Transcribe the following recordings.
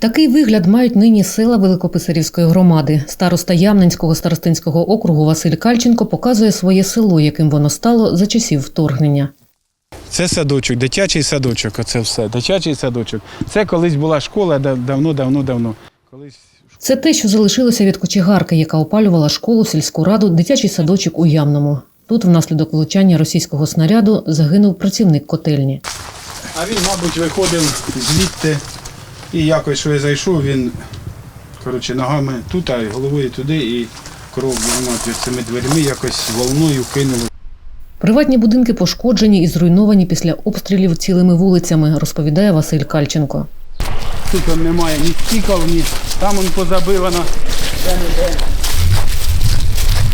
Такий вигляд мають нині села Великописарівської громади. Староста Ямненського старостинського округу Василь Кальченко показує своє село, яким воно стало за часів вторгнення. Це садочок, дитячий садочок. Оце все. Дитячий садочок. Це колись була школа давно, давно, давно. Колись Це те, що залишилося від кочегарки, яка опалювала школу, сільську раду, дитячий садочок у Ямному. Тут, внаслідок влучання російського снаряду, загинув працівник котельні. А він, мабуть, виходив звідти і якось що я зайшов, він коротше, ногами тут, а головою туди, і кров вона під цими дверми якось волною кинули. Приватні будинки пошкоджені і зруйновані після обстрілів цілими вулицями, розповідає Василь Кальченко. Тут немає ні стіков, ні там он позабивано.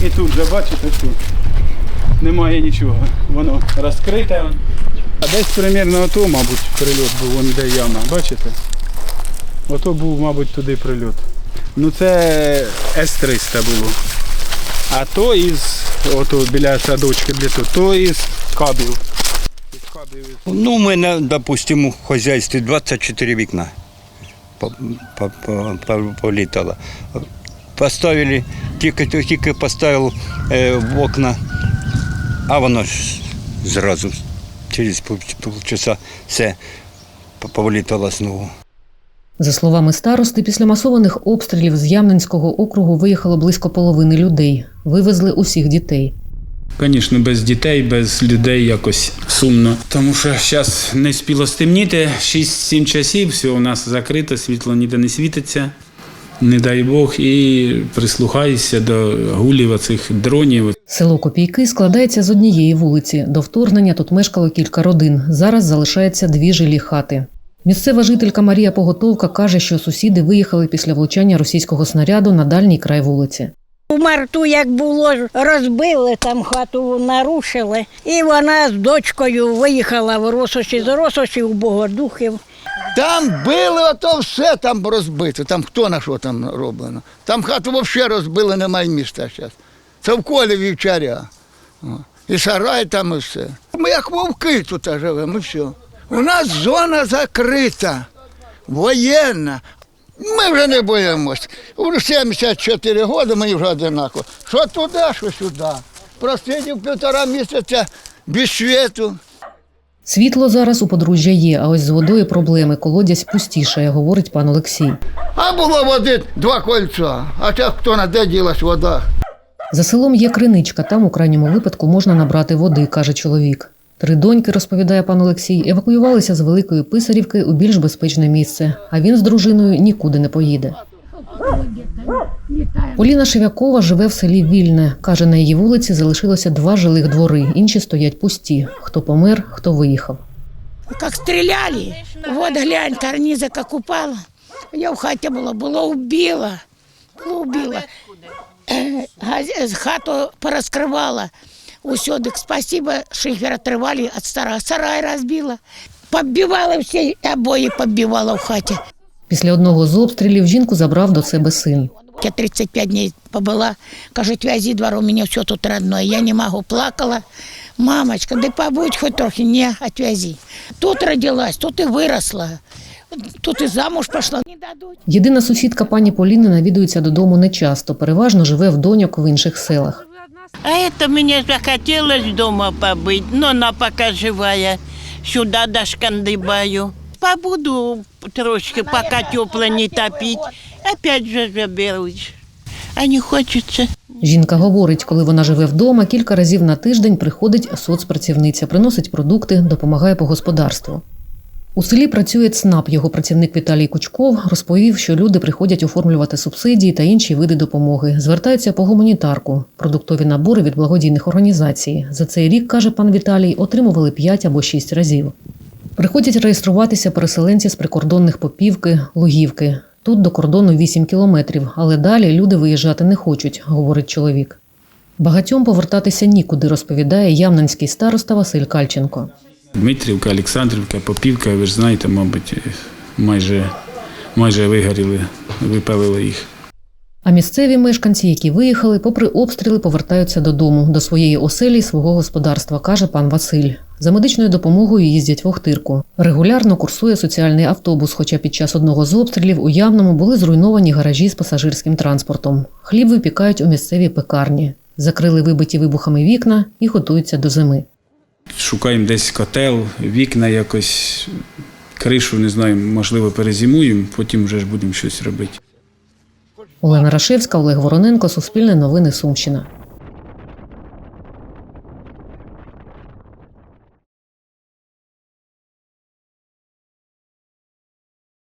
І тут же, бачите, тут немає нічого. Воно розкрите. А десь примерно ото, мабуть, прильот був, вон де яма, бачите? Ото був, мабуть, туди прильот. Ну це С-300 було. А то із, ото біля садочки, де то, то із кабів. Ну, у мене, допустимо, в хазяйстві 24 вікна по- по- по- по- політало. Поставили, тільки, тільки поставив е, в окна, а воно ж зразу через пів- півчаса все по- повилітало знову. За словами старости, після масованих обстрілів з Ямненського округу виїхало близько половини людей. Вивезли усіх дітей. Звісно, без дітей, без людей якось сумно. Тому що зараз не спіло стемніти, 6-7 часів, все у нас закрито, світло ніде не світиться. Не дай Бог, і прислухаюся до гулів оцих дронів. Село Копійки складається з однієї вулиці. До вторгнення тут мешкало кілька родин. Зараз залишається дві жилі хати. Місцева жителька Марія Поготовка каже, що сусіди виїхали після влучання російського снаряду на дальній край вулиці. У марту, як було, розбили там хату, нарушили. І вона з дочкою виїхала в Росоші, з Росоші в Богодухів. Там били ото все там розбито. Там хто на що там роблено. Там хату взагалі розбили, немає міста зараз. Це в колі вівчаря. І сарай там і все. Ми як вовки тут живемо, і все. У нас зона закрита, воєнна. Ми вже не боїмось. У 74 роки мені вже одинаково. Що туди, що сюди. Просидів півтора місяця без світу. Світло зараз у подружжя є, а ось з водою проблеми. Колодязь пустішає, говорить пан Олексій. А було води два кольця. А так хто на де ділась вода? За селом є криничка, там у крайньому випадку можна набрати води, каже чоловік. Три доньки, розповідає пан Олексій, евакуювалися з Великої Писарівки у більш безпечне місце, а він з дружиною нікуди не поїде. Поліна Шевякова живе в селі Вільне. Каже, на її вулиці залишилося два жилих двори, інші стоять пусті. Хто помер, хто виїхав. Как стреляли, вот глянь, карниза как упала. Я в хате была, было убила, было убила. Э, газ- Хату пораскрывала. Усё, так спасибо, шифер отрывали от сарая. Сарай разбила. Побивала все обои, побивала в хате. Після одного з обстрілів жінку забрав до себе син. Я 35 дней побыла. Кажуть, вязи двор, у меня все тут родное. Я не могу, плакала. Мамочка, да побудь хоть трохи, не, отвязи. Тут родилась, тут и выросла. Тут и замуж пошла. Не дадут. Єдина сусідка пані Поліни навідується додому нечасто, переважно живе в доньок в інших селах. А это мне захотелось дома побыть, но она пока живая. Сюда дошкандыбаю. Побуду трошки, пока тепло не топить. Опять же заберусь. А не хочется. Жінка говорить, коли вона живе вдома, кілька разів на тиждень приходить соцпрацівниця, приносить продукти, допомагає по господарству. У селі працює ЦНАП. Його працівник Віталій Кучков розповів, що люди приходять оформлювати субсидії та інші види допомоги. Звертаються по гуманітарку, продуктові набори від благодійних організацій. За цей рік, каже пан Віталій, отримували 5 або 6 разів. Приходять реєструватися переселенці з прикордонних попівки, лугівки. Тут до кордону 8 кілометрів, але далі люди виїжджати не хочуть, говорить чоловік. Багатьом повертатися нікуди, розповідає ямнанський староста Василь Кальченко. Дмитрівка, Олександрівка, Попівка, ви ж знаєте, мабуть, майже, майже вигоріли, випалили їх. А місцеві мешканці, які виїхали, попри обстріли, повертаються додому, до своєї оселі, й свого господарства, каже пан Василь. За медичною допомогою їздять в Охтирку. Регулярно курсує соціальний автобус, хоча під час одного з обстрілів у Явному були зруйновані гаражі з пасажирським транспортом. Хліб випікають у місцевій пекарні. Закрили вибиті вибухами вікна і готуються до зими. Шукаємо десь котел, вікна якось, кришу, не знаю, можливо, перезимуємо, потім вже ж будемо щось робити. Олена Рашевська, Олег Вороненко, Суспільне новини Сумщина.